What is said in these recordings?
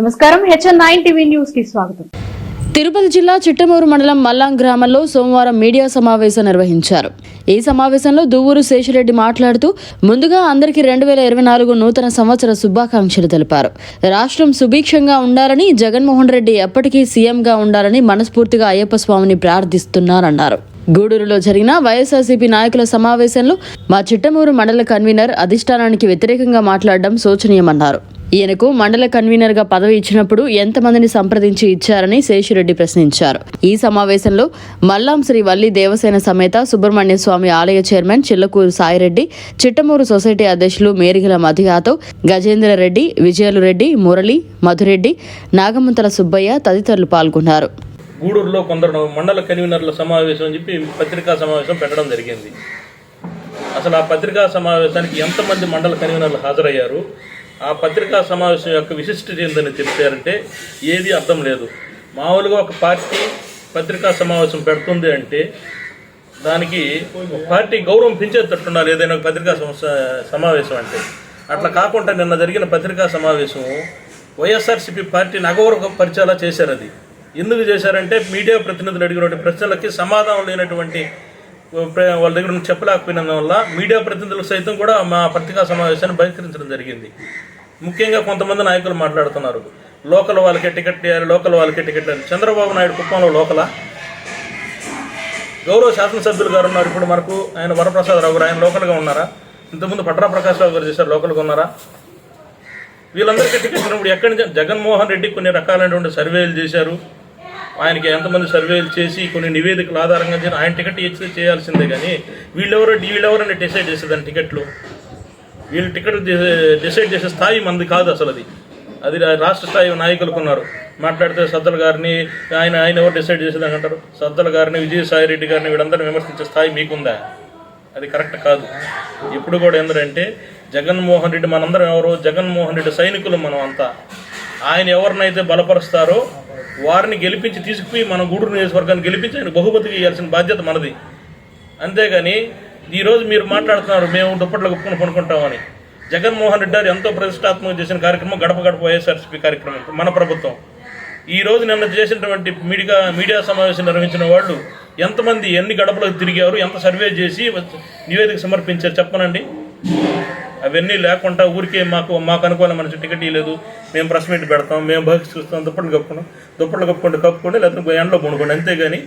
నమస్కారం. HN nine TV న్యూస్కి స్వాగతం. తిరుపతి జిల్లా చిట్టమూరు మండలం మల్లాం గ్రామంలో సోమవారం మీడియా సమావేశం నిర్వహించారు. ఈ సమావేశంలో దువ్వూరు శేషిరెడ్డి మాట్లాడుతూ ముందుగా అందరికీ రెండు వేల ఇరవై నాలుగు నూతన సంవత్సర శుభాకాంక్షలు తెలిపారు. రాష్ట్రం సుభిక్షంగా ఉండాలని జగన్మోహన్ రెడ్డి ఎప్పటికీ సీఎంగా ఉండాలని మనస్ఫూర్తిగా అయ్యప్ప స్వామిని ప్రార్థిస్తున్నారన్నారు. గూడూరులో జరిగిన వైఎస్ఆర్సీపీ నాయకుల సమావేశంలో మా చిట్టమూరు మండల కన్వీనర్ అధిష్టానానికి వ్యతిరేకంగా మాట్లాడడం శోచనీయమన్నారు. ఈయనకు మండల కన్వీనర్గా పదవి ఇచ్చినప్పుడు ఎంతమందిని సంప్రదించి ఇచ్చారని శేషిరెడ్డి ప్రశ్నించారు. ఈ సమావేశంలో మల్లాం శ్రీ వల్లి దేవసేన సమేత సుబ్రహ్మణ్య స్వామి ఆలయ చైర్మన్ చిల్లకూరు సాయిరెడ్డి చిట్టమూరు సొసైటీ అధ్యక్షులు మేరిగల మధు గజేంద్ర రెడ్డి విజయలు రెడ్డి మురళి మధురెడ్డి నాగమంతల సుబ్బయ్య తదితరులు పాల్గొన్నారు. గూడూరులో కొందరు మండల కన్వీనర్ల సమావేశం అని చెప్పి పత్రికా సమావేశం పెట్టడం జరిగింది. అసలు ఆ పత్రికా సమావేశానికి ఎంతమంది మండల కన్వీనర్లు హాజరయ్యారు? ఆ పత్రికా సమావేశం యొక్క విశిష్టత ఏందని చెప్పారంటే ఏది అర్థం లేదు. మామూలుగా ఒక పార్టీ పత్రికా సమావేశం పెడుతుంది అంటే దానికి ఒక పార్టీ గౌరవం పెంచేటట్టుండాలి ఏదైనా పత్రికా సమావేశం అంటే. అట్లా కాకుండా నిన్న జరిగిన పత్రికా సమావేశం వైఎస్ఆర్సీపీ పార్టీని అగౌరవపరిచేలా చేశారు అది. ఎందుకు చేశారంటే మీడియా ప్రతినిధులు అడిగినటువంటి ప్రశ్నలకి సమాధానం లేనటువంటి వాళ్ళ దగ్గర నుంచి చెప్పలేకపోయినందు వల్ల మీడియా ప్రతినిధులకు సైతం కూడా మా పత్రికా సమావేశాన్ని బహిష్కరించడం జరిగింది. ముఖ్యంగా కొంతమంది నాయకులు మాట్లాడుతున్నారు. లోకల్ వాళ్ళకే టికెట్ ఇవ్వాలి లోకల్ వాళ్ళకే టికెట్ అని చంద్రబాబు నాయుడు కుప్పంలో లోకలా? గౌరవ శాసనసభ్యులు గారు ఉన్నారు. ఇప్పుడు మనకు ఆయన వరప్రసాదరావు గారు ఆయన లోకల్గా ఉన్నారా? ఇంతకుముందు పట్రా ప్రకాష్ రావు గారు చేశారు లోకల్గా ఉన్నారా? వీళ్ళందరికీ టికెట్ ఇచ్చినప్పుడు ఎక్కడి నుంచి? జగన్మోహన్ రెడ్డి కొన్ని రకాలైనటువంటి సర్వేలు చేశారు. ఆయనకి ఎంతమంది సర్వేలు చేసి కొన్ని నివేదికల ఆధారంగా చేసి ఆయన టికెట్ ఇచ్చి చేయాల్సిందే కానీ వీళ్ళెవరో వీళ్ళెవరని డిసైడ్ చేసేదాన్ని టికెట్లు? వీళ్ళు టికెట్ డిసైడ్ చేసే స్థాయి మంది కాదు అసలు అది. అది రాష్ట్ర స్థాయి నాయకులకు ఉన్నారు మాట్లాడితే సద్దల గారిని ఆయన ఆయన ఎవరు డిసైడ్ చేసేదాన్ని అంటారు? సద్దల గారిని విజయసాయి రెడ్డి గారిని వీళ్ళందరినీ విమర్శించే స్థాయి మీకుందా? అది కరెక్ట్ కాదు. ఇప్పుడు కూడా ఏంటంటే జగన్మోహన్ రెడ్డి మనందరం ఎవరు? జగన్మోహన్ రెడ్డి సైనికులు మనం అంతా. ఆయన ఎవరినైతే బలపరుస్తారో వారిని గెలిపించి తీసుకుపోయి మన గూడూరు నియోజకవర్గాన్ని గెలిపించి ఆయన బహుమతికి ఇవ్వాల్సిన బాధ్యత మనది. అంతేగాని ఈరోజు మీరు మాట్లాడుతున్నారు మేము దుప్పట్లు కప్పుకొని పనుకుంటామని జగన్మోహన్ రెడ్డి గారు ఎంతో ప్రతిష్టాత్మక చేసిన కార్యక్రమం గడప గడప వైఎస్ఆర్సీపీ కార్యక్రమం మన ప్రభుత్వం. ఈ రోజు నిన్న చేసినటువంటి మీడియా మీడియా సమావేశం నిర్వహించిన వాళ్ళు ఎంతమంది ఎన్ని గడపలకు తిరిగారు ఎంత సర్వే చేసి నివేదిక సమర్పించారు చెప్పనండి? అవన్నీ లేకుండా ఊరికే మాకు మాకు అనుకూలమైన టికెట్ ఇవ్వలేదు మేము ప్రెస్ మీట్ పెడతాం మేము బహిష్కరిస్తాం దుప్పట్లు కప్పుకున్నాం. దుప్పట్లు కప్పుకుంటే కప్పుకోండి లేకపోతే ఎండలో పండుకోండి. అంతేగాని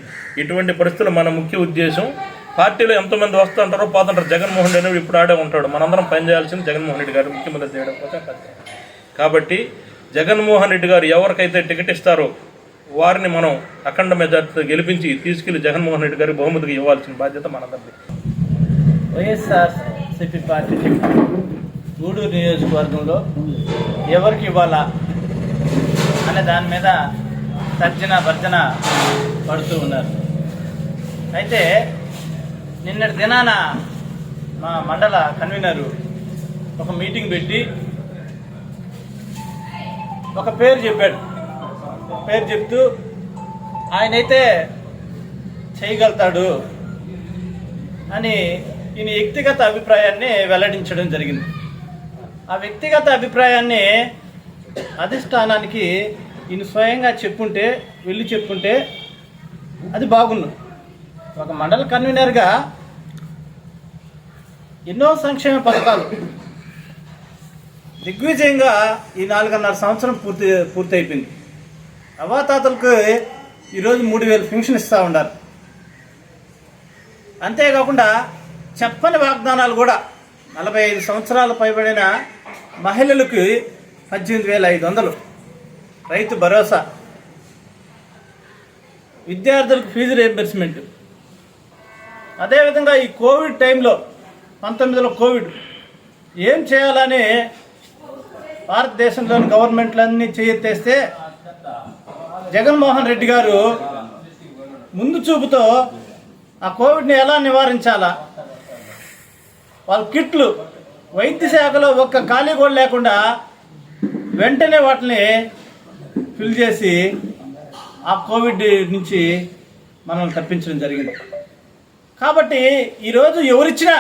ఇటువంటి పరిస్థితులు మన ముఖ్య ఉద్దేశం. పార్టీలో ఎంతమంది వస్తుంటారో పోతుంటారు. జగన్మోహన్ రెడ్డి ఇప్పుడు ఆడే ఉంటాడు. మనందరం పనిచేయాల్సింది జగన్మోహన్ రెడ్డి గారు ముఖ్యమంత్రి చేయడం కోసం కాబట్టి జగన్మోహన్ రెడ్డి గారు ఎవరికైతే టికెట్ ఇస్తారో వారిని మనం అఖండ మెజార్టీతో గెలిపించి తీసుకెళ్ళి జగన్మోహన్ రెడ్డి గారికి బహుమతికి ఇవ్వాల్సిన బాధ్యత మనందరిది. వైఎస్ఆర్ సిపి పార్టీ గూడూరు నియోజకవర్గంలో ఎవరికి ఇవ్వాలా అనే దాని మీద తర్జన భర్జన పడుతూ ఉన్నారు. అయితే నిన్నటి దినాన మా మండల కన్వీనరు ఒక మీటింగ్ పెట్టి ఒక పేరు చెప్పాడు. పేరు చెప్తూ ఆయనైతే చేయగలుగుతాడు అని ఈయన వ్యక్తిగత అభిప్రాయాన్ని వెల్లడించడం జరిగింది. ఆ వ్యక్తిగత అభిప్రాయాన్ని అధిష్టానానికి ఈయన స్వయంగా చెప్పుంటే వెళ్ళి చెప్పుంటే అది బాగుండు. ఒక మండల కన్వీనర్గా ఎన్నో సంక్షేమ పథకాలు దిగ్విజయంగా ఈ నాలుగున్నర సంవత్సరం పూర్తి పూర్తయిపోయింది. అవాతాతలకు ఈరోజు మూడు వేలు పెన్షన్ ఇస్తూ ఉన్నారు. అంతేకాకుండా చెప్పని వాగ్దానాలు కూడా నలభై ఐదు సంవత్సరాలు పైబడిన మహిళలకు పద్దెనిమిది వేల ఐదు వందలు. రైతు భరోసా. విద్యార్థులకు ఫీజు రియంబర్స్మెంట్ అదేవిధంగా ఈ కోవిడ్ టైంలో పంతొమ్మిదిలో కోవిడ్ ఏం చేయాలని భారతదేశంలోని గవర్నమెంట్లన్నీ చేయెత్తేస్తే జగన్మోహన్ రెడ్డి గారు ముందు చూపుతో ఆ కోవిడ్ని ఎలా నివారించాలా? వాళ్ళ కిట్లు వైద్య శాఖలో ఒక్క ఖాళీ కూడా లేకుండా వెంటనే వాటిని ఫిల్ చేసి ఆ కోవిడ్ నుంచి మనల్ని తప్పించడం జరిగింది. కాబట్టి ఈరోజు ఎవరిచ్చినా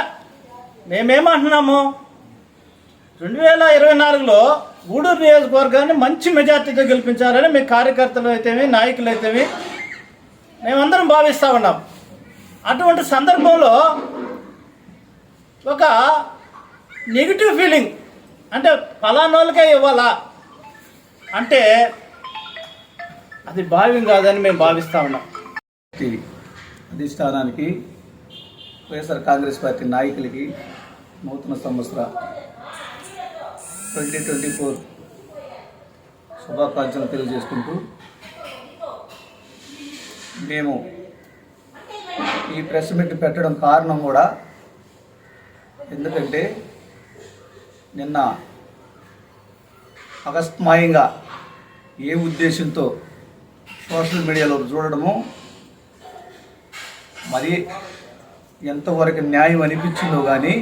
మేమేమంటున్నాము? రెండు వేల ఇరవై నాలుగులో గూడూరు నియోజకవర్గాన్ని మంచి మెజార్టీతో గెలిపించాలని మీ కార్యకర్తలు అయితేవి నాయకులు అయితేవి మేమందరం భావిస్తూ ఉన్నాం. అటువంటి సందర్భంలో ఒక నెగిటివ్ ఫీలింగ్ అంటే ఫలానోళ్ళకే ఇవ్వాలా? అంటే అది భావ్యం కాదని మేము భావిస్తూ ఉన్నాం. అధిష్టానానికి వైఎస్ఆర్ కాంగ్రెస్ పార్టీ నాయకులకి నూతన సంవత్సర ట్వంటీ ట్వంటీ ఫోర్ శుభాకాంక్షలు తెలియజేసుకుంటూ మేము ఈ ప్రెస్ మీట్ పెట్టడం కారణం కూడా ఎందుకంటే నిన్న అకస్మాయంగా ఏ ఉద్దేశంతో సోషల్ మీడియాలో చూడడము మరి ఎంతవరకు న్యాయం అనిపించిందో కానీ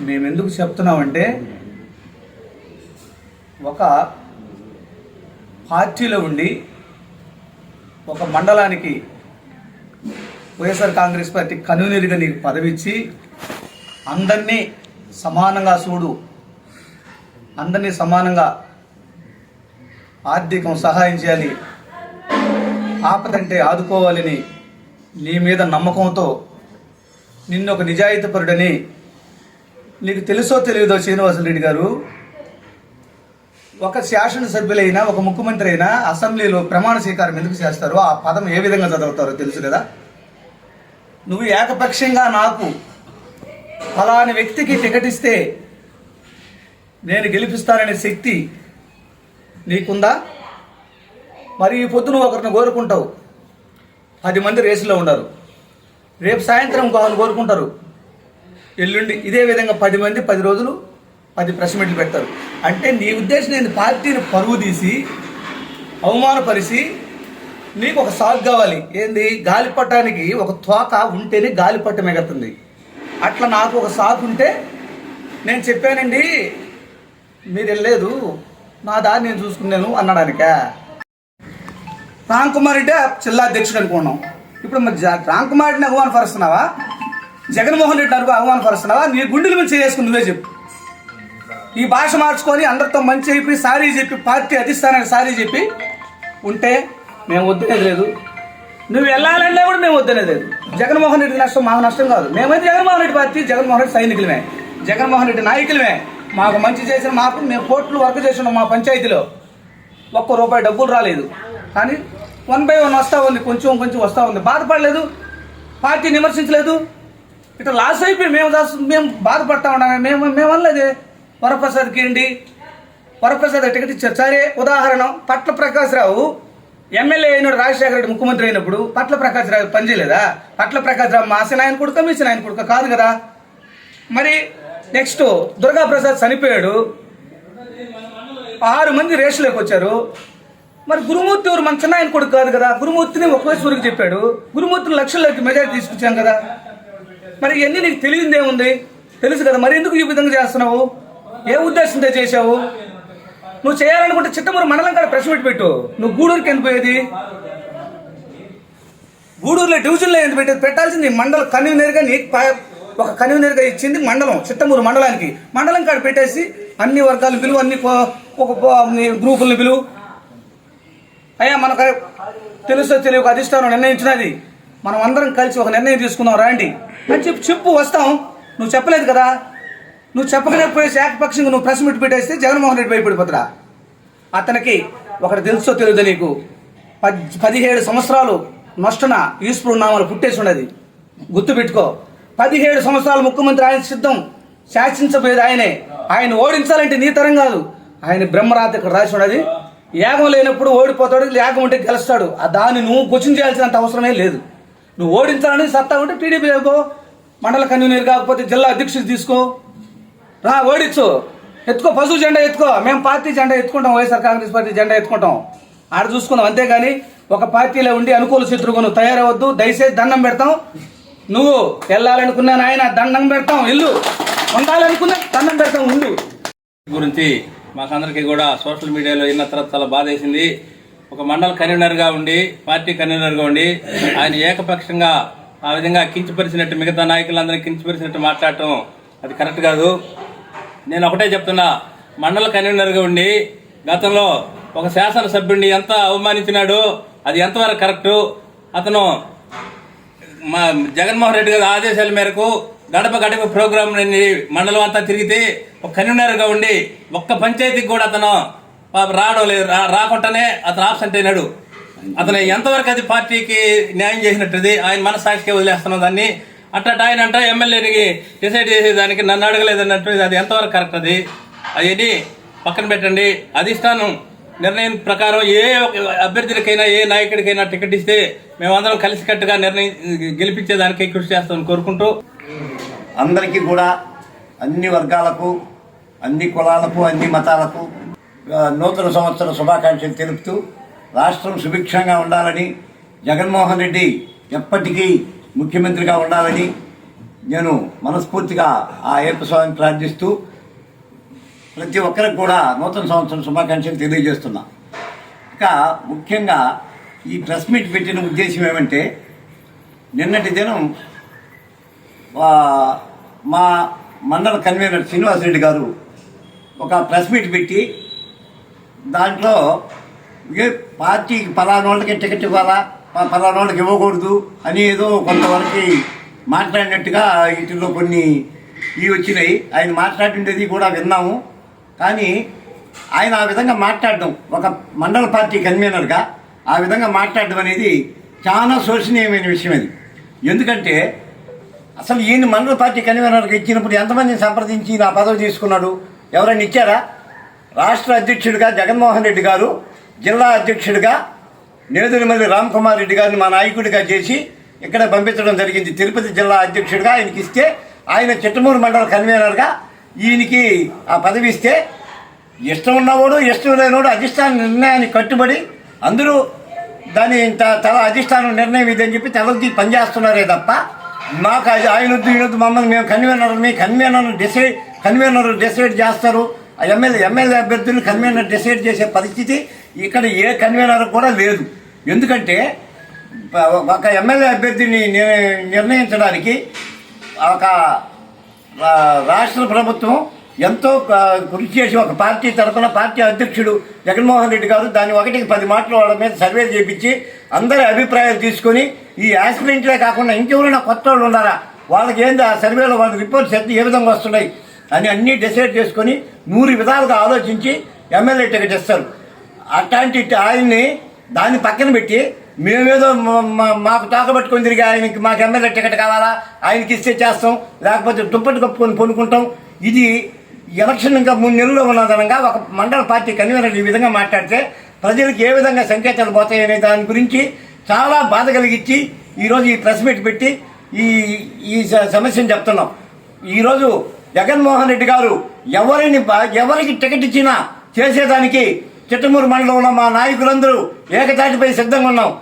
మేము ఎందుకు చెప్తున్నామంటే ఒక పార్టీలో ఉండి ఒక మండలానికి వైఎస్ఆర్ కాంగ్రెస్ పార్టీ కన్వీనర్గా నీకు పదవి ఇచ్చి అందరినీ సమానంగా చూడు అందరినీ సమానంగా ఆర్థికం సహాయం చేయాలి ఆపదంటే ఆదుకోవాలని నీ మీద నమ్మకంతో నిన్ను ఒక నిజాయితీపరుడని నీకు తెలుసో తెలియదో శ్రీనివాసరెడ్డి గారు ఒక శాసనసభ్యులైనా ఒక ముఖ్యమంత్రి అయినా అసెంబ్లీలో ప్రమాణ స్వీకారం ఎందుకు చేస్తారో ఆ పదం ఏ విధంగా చదువుతారో తెలుసు కదా? నువ్వు ఏకపక్షంగా నాకు ఫలాని వ్యక్తికి టికెట్ ఇస్తే నేను గెలిపిస్తాననే శక్తి నీకుందా? మరి ఈ పొద్దున ఒకరిని కోరుకుంటావు. పది మంది రేసులో ఉండరు రేపు సాయంత్రం కావాలని కోరుకుంటారు. ఎల్లుండి ఇదే విధంగా పది మంది పది రోజులు పది ప్రెస్ మీట్లు పెడతారు. అంటే నీ ఉద్దేశం నేను పార్టీని పరువు తీసి అవమానపరిచి నీకు ఒక సాగు కావాలి. ఏంది? గాలిపటానికి ఒక తోక ఉంటేనే గాలిపట్టం ఎగురుతుంది అట్లా నాకు ఒక సాగు ఉంటే నేను చెప్పానండి మీరు వెళ్ళలేదు. నా దారి నేను చూసుకున్నాను అనడానికా రామ్ కుమార్ రెడ్డి జిల్లా అధ్యక్షుడు అనుకున్నాం. ఇప్పుడు మరి రామ్ కుమార్ రెడ్డిని అవమానపరుస్తున్నావా? జగన్మోహన్ రెడ్డి అరుగు అవమానపరుస్తున్నావా? నీ గుండెల మీద చేసుకుని నువ్వే చెప్పు. ఈ భాష మార్చుకొని అందరితో మంచి చెప్పి సారీ చెప్పి పార్టీ అధిష్టానానికి సారీ చెప్పి ఉంటే మేము వద్దనేది లేదు. నువ్వు వెళ్ళాలన్నా కూడా మేము వద్దనేది లేదు. జగన్మోహన్ రెడ్డి నష్టం మాకు నష్టం కాదు. మేమైతే జగన్మోహన్ రెడ్డి పార్టీ జగన్మోహన్ రెడ్డి సైనికులమే. జగన్మోహన్ రెడ్డి నాయకులమే. మాకు మంచి చేసిన మాకు మేము కోట్లు వర్క్ చేసినాం మా పంచాయతీలో. ఒక్క రూపాయి డబ్బులు రాలేదు. కానీ వన్ బై వన్ వస్తూ ఉంది కొంచెం కొంచెం వస్తూ ఉంది. బాధపడలేదు పార్టీ విమర్శించలేదు. ఇట్లా లాస్ అయిపోయి మేము మేము బాధపడతా ఉన్నాము మేము మేము అనలేదే. వరప్రసాద్కి ఏంటి వరప్రసాద్ టికెట్ ఇచ్చారు. సరే ఉదాహరణ పట్ల ప్రకాశ్రావు ఎమ్మెల్యే అయినాడు రాజశేఖర రెడ్డి ముఖ్యమంత్రి అయినప్పుడు పట్ల ప్రకాశ్రావు పనిచేయలేదా పట్ల ప్రకాశ్రావు మా అసలు ఆయన కొడుక మీ ఆయన కొడుక కాదు కదా? మరి నెక్స్ట్ దుర్గాప్రసాద్ చనిపోయాడు. ఆరు మంది రేసులోకి వచ్చారు. మరి గురుమూర్తి ఎవరు? మన చిన్న ఆయన కొడుకు కాదు కదా. గురుమూర్తిని ఒకేశ్వరికి చెప్పాడు. గురుమూర్తిని లక్షల్లోకి మెజారిటీ తీసుకొచ్చాం కదా. మరి ఇవన్నీ నీకు తెలియంది ఏముంది? తెలుసు కదా. మరి ఎందుకు ఈ విధంగా చేస్తున్నావు? ఏ ఉద్దేశంతో చేశావు? నువ్వు చేయాలనుకుంటే చిత్తమూరు మండలం కాడ ప్రెస్ మీట్ పెట్టు. నువ్వు గూడూరుకి ఎందుకు పోయేది? గూడూరులో డివిజన్లో ఎందుకు పెట్టేది? పెట్టాల్సింది మండల కన్వీనర్గా నీకు ఒక కన్వీనర్గా ఇచ్చింది మండలం చిత్తమూరు మండలానికి. మండలం కాడ పెట్టేసి అన్ని వర్గాలు పిలువు అన్ని ఒక గ్రూపుల్ని గ్రూపులను పిలువు. అయ్యా మనకు తెలుసో తెలియక అధిష్టానం నిర్ణయించినది. మనం అందరం కలిసి ఒక నిర్ణయం తీసుకుందాం రాండి. అని చెప్పి చెప్పు వస్తాం. నువ్వు చెప్పలేదు కదా? నువ్వు చెప్పలేకపోయేసి ఏకపక్షంగా నువ్వు ప్రెస్ మీట్ పెట్టేస్తే జగన్మోహన్ రెడ్డి భయపడిపోతురా అతనికి ఒకటి తెలుసో తెలియదు నీకు? పద్ పదిహేడు సంవత్సరాలు నష్టన ఈశ్వరుడు నామాలు పుట్టేసి ఉన్నది. గుర్తుపెట్టుకో పదిహేడు సంవత్సరాలు ముఖ్యమంత్రి ఆయన సిద్ధం. శాసించబోయేది ఆయనే. ఆయన ఓడించాలంటే నీ తరం కాదు. ఆయన బ్రహ్మరాత ఇక్కడ రాసి ఉన్నది. యాగం లేనప్పుడు ఓడిపోతాడు యాగం ఉంటే గెలుస్తాడు. ఆ దాన్ని నువ్వు క్వశ్చన్ చేయాల్సినంత అవసరమే లేదు. నువ్వు ఓడించాలని సత్తా ఉంటే టీడీపీ పో మండల కన్వీనర్ కాకపోతే జిల్లా అధ్యక్షుడు తీసుకో. రా ఓడించు. ఎత్తుకో పశువు జెండా ఎత్తుకో. మేము పార్టీ జెండా ఎత్తుకుంటాం వైఎస్ఆర్ కాంగ్రెస్ పార్టీ జెండా ఎత్తుకుంటాం. ఆడ చూసుకుందాం అంతేగాని ఒక పార్టీలో ఉండి అనుకూల శత్రువుగా తయారవద్దు. దయచేసి దండం పెడతాం. నువ్వు వెళ్ళాలనుకున్నా నాయన దండం పెడతాం. ఇల్లు. ఉండాలనుకున్నా దండం పెడతాం ఉండు. గురించి మాకందరికీ కూడా సోషల్ మీడియాలో విన్న తర్వాత చాలా బాధ వేసింది. ఒక మండల కన్వీనర్గా ఉండి పార్టీ కన్వీనర్గా ఉండి ఆయన ఏకపక్షంగా ఆ విధంగా కించపరిచినట్టు మిగతా నాయకులందరినీ కించపరిచినట్టు మాట్లాడటం అది కరెక్ట్ కాదు. నేను ఒకటే చెప్తున్నా మండల కన్వీనర్గా ఉండి గతంలో ఒక శాసనసభ్యుడిని ఎంత అవమానించినాడు అది ఎంతవరకు కరెక్టు? అతను మా జగన్మోహన్ రెడ్డి గారి ఆదేశాల మేరకు గడప గడప ప్రోగ్రాం మండలం అంతా తిరిగితే ఒక కన్వీనర్గా ఉండి ఒక్క పంచాయతీకి కూడా అతను రావడం లేదు. రా- రాకుండానే అతను ఆబ్సెంట్ అయినాడు. అతను ఎంతవరకు అది పార్టీకి న్యాయం చేసినట్టుది ఆయన మనసాక్షికి వదిలేస్తున్నాం దాన్ని. అట్లా ఆయన అంట ఎమ్మెల్యేని డిసైడ్ చేసేదానికి నన్ను అడగలేదన్నట్టు అది ఎంతవరకు కరెక్ట్ అది? అవన్నీ పక్కన పెట్టండి. అధిష్టానం నిర్ణయం ప్రకారం ఏ అభ్యర్థులకైనా ఏ నాయకుడికైనా టికెట్ ఇస్తే మేమందరం కలిసికట్టుగా నిర్ణయం గెలిపించేదానికి కృషి చేస్తామని కోరుకుంటూ అందరికీ కూడా అన్ని వర్గాలకు అన్ని కులాలకు అన్ని మతాలకు నూతన సంవత్సర శుభాకాంక్షలు తెలుపుతూ రాష్ట్రం సుభిక్షంగా ఉండాలని జగన్మోహన్ రెడ్డి ఎప్పటికీ ముఖ్యమంత్రిగా ఉండాలని నేను మనస్ఫూర్తిగా ఆ అయ్యప్ప స్వామిని ప్రార్థిస్తూ ప్రతి ఒక్కరికి కూడా నూతన సంవత్సరం శుభాకాంక్షలు తెలియజేస్తున్నా. ఇక ముఖ్యంగా ఈ ప్రెస్ మీట్ పెట్టిన ఉద్దేశం ఏమంటే నిన్నటి దినం మా మండల కన్వీనర్ శ్రీనివాసరెడ్డి గారు ఒక ప్రెస్ మీట్ పెట్టి దాంట్లో ఏ పార్టీకి వాళ్ళకి టికెట్ ఇవ్వాలా? పలానా వాళ్ళకి ఇవ్వకూడదు అని ఏదో కొంతవరకు మాట్లాడినట్టుగా వీటిలో కొన్ని ఇవి వచ్చినాయి. ఆయన మాట్లాడిండేది కూడా విన్నాము. కానీ ఆయన ఆ విధంగా మాట్లాడడం ఒక మండల పార్టీ కన్వీనర్గా ఆ విధంగా మాట్లాడడం అనేది చాలా శోషణీయమైన విషయం అది. ఎందుకంటే అసలు ఈయన మండల పార్టీ కన్వీనర్కి ఇచ్చినప్పుడు ఎంతమందిని సంప్రదించి నా పదవి తీసుకున్నాడు? ఎవరైనా ఇచ్చారా? రాష్ట్ర అధ్యక్షుడిగా జగన్మోహన్ రెడ్డి గారు జిల్లా అధ్యక్షుడిగా నేదురుమల్లి రామ్కుమార్ రెడ్డి గారిని మా నాయకుడిగా చేసి ఇక్కడ పంపించడం జరిగింది. తిరుపతి జిల్లా అధ్యక్షుడిగా ఆయనకి ఇస్తే ఆయన చిట్టమూరు మండల కన్వీనర్గా ఈయనకి ఆ పదవి ఇస్తే ఇష్టం ఉన్నవాడు ఇష్టం లేనివాడు అధిష్టాన నిర్ణయానికి కట్టుబడి అందరూ దాని తల అధిష్టానం నిర్ణయం ఇదని చెప్పి తలకి పనిచేస్తున్నారే తప్ప మాకు అది ఆయన వద్దు మమ్మల్ని మేము కన్వీనర్ మీ కన్వీనర్ డిసైడ్ కన్వీనర్ డిసైడ్ చేస్తారు. ఆ ఎమ్మెల్యే ఎమ్మెల్యే అభ్యర్థులు కన్వీనర్ డిసైడ్ చేసే పరిస్థితి ఇక్కడ ఏ కన్వీనర్ కూడా లేదు. ఎందుకంటే ఒక ఎమ్మెల్యే అభ్యర్థిని ని- నిర్ణయించడానికి ఒక రా- రాష్ట్ర ప్రభుత్వం ఎంతో కృషి చేసి ఒక పార్టీ తరఫున పార్టీ అధ్యక్షుడు జగన్మోహన్ రెడ్డి గారు దాన్ని ఒకటికి పది మాటలు వాళ్ళ మీద సర్వే చేయించి అందరి అభిప్రాయాలు తీసుకొని ఈ యాక్సిడెంట్లే కాకుండా ఇంకెవరైనా కొత్త వాళ్ళు ఉన్నారా? వాళ్ళకి ఏంది ఆ సర్వేలో వాళ్ళ రిపోర్ట్స్ ఎంత ఏ విధంగా వస్తున్నాయి అని అన్నీ డిసైడ్ చేసుకొని నూరు విధాలుగా ఆలోచించి ఎమ్మెల్యే టికెట్ ఇస్తారు. అట్లాంటి ఆయన్ని దాన్ని పక్కన పెట్టి మేమేదో మాకు తాకబట్టుకొని తిరిగి ఆయనకి మాకు ఎమ్మెల్యే టికెట్ కావాలా? ఆయనకి ఇస్తే చేస్తాం. లేకపోతే దుప్పటి కప్పుకొని పొనుకుంటాం. ఇది ఎలక్షన్ ఇంకా మూడు నెలల్లో ఉన్నదనంగా ఒక మండల పార్టీ కన్వీనర్ ఈ విధంగా మాట్లాడితే ప్రజలకు ఏ విధంగా సంకేతాలు పోతాయనే దాని గురించి చాలా బాధ కలిగించి ఈరోజు ఈ ప్రెస్ మీట్ పెట్టి ఈ ఈ సమస్యను చెప్తున్నాం. ఈరోజు జగన్మోహన్ రెడ్డి గారు ఎవరిని బా- ఎవరికి టికెట్ ఇచ్చినా చేసేదానికి చిట్టమూరు మండలంలో మా నాయకులందరూ ఏకతాటిపై సిద్ధంగా ఉన్నాం.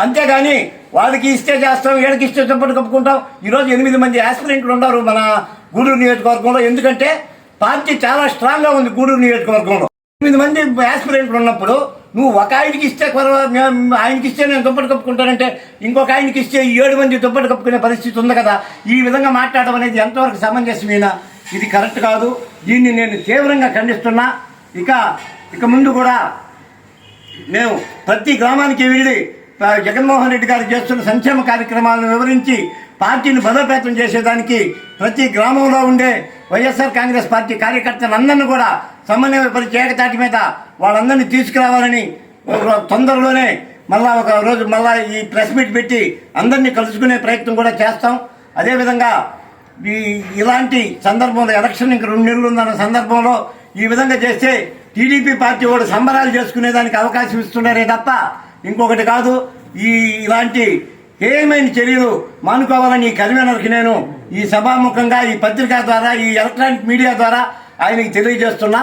అంతేగాని వాళ్ళకి ఇస్తే చేస్తాం వీళ్ళకి ఇస్తే చప్పటి కప్పుకుంటాం. ఈరోజు ఎనిమిది మంది ఆస్పిరెంట్లు ఉన్నారు మన గూడూరు నియోజకవర్గంలో. ఎందుకంటే పార్టీ చాలా స్ట్రాంగ్గా ఉంది గూడూరు నియోజకవర్గంలో. ఎనిమిది మంది ఆస్పిరెంట్లు ఉన్నప్పుడు నువ్వు ఒక ఆయనకి ఇస్తే కొరవ మేము ఆయనకి ఇస్తే నేను దుప్పటి కప్పుకుంటానంటే ఇంకొక ఆయనకి ఇస్తే ఈ ఏడు మంది దుప్పటి కప్పుకునే పరిస్థితి ఉంది కదా. ఈ విధంగా మాట్లాడడం అనేది ఎంతవరకు సమంజసమేనా ఇది కరెక్ట్ కాదు. దీన్ని నేను తీవ్రంగా ఖండిస్తున్నా. ఇక ఇక ముందు కూడా మేము ప్రతి గ్రామానికి వెళ్ళి జగన్మోహన్ రెడ్డి గారు చేస్తున్న సంక్షేమ కార్యక్రమాలను వివరించి పార్టీని బలోపేతం చేసేదానికి ప్రతి గ్రామంలో ఉండే వైఎస్ఆర్ కాంగ్రెస్ పార్టీ కార్యకర్తలందరినీ కూడా సమన్వయపరిచి ఏకతాటి మీద వాళ్ళందరినీ తీసుకురావాలని ఒక తొందరలోనే మళ్ళా ఒక రోజు మళ్ళా ఈ ప్రెస్ మీట్ పెట్టి అందరినీ కలుసుకునే ప్రయత్నం కూడా చేస్తాం. అదేవిధంగా ఈ ఇలాంటి సందర్భంలో ఎలక్షన్ ఇంక రెండు నెలలు ఉందన్న సందర్భంలో ఈ విధంగా చేస్తే టీడీపీ పార్టీ వాడు సంబరాలు చేసుకునేదానికి అవకాశం ఇస్తున్నారే తప్ప ఇంకొకటి కాదు. ఈ ఇలాంటి ఏమైనా చర్యలు మానుకోవాలని ఈ కన్వీనర్కి నేను ఈ సభాముఖంగా ఈ పత్రిక ద్వారా ఈ ఎలక్ట్రానిక్ మీడియా ద్వారా ఆయనకి తెలియజేస్తున్నా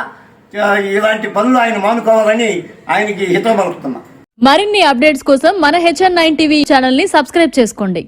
ఇలాంటి పనులు ఆయన మానుకోవాలని ఆయనకి హితం పలుకుతున్నా. మరిన్ని అప్డేట్స్ కోసం మన హెచ్ఎన్ నైన్ టీవీ ఛానల్ని సబ్స్క్రైబ్ చేసుకోండి.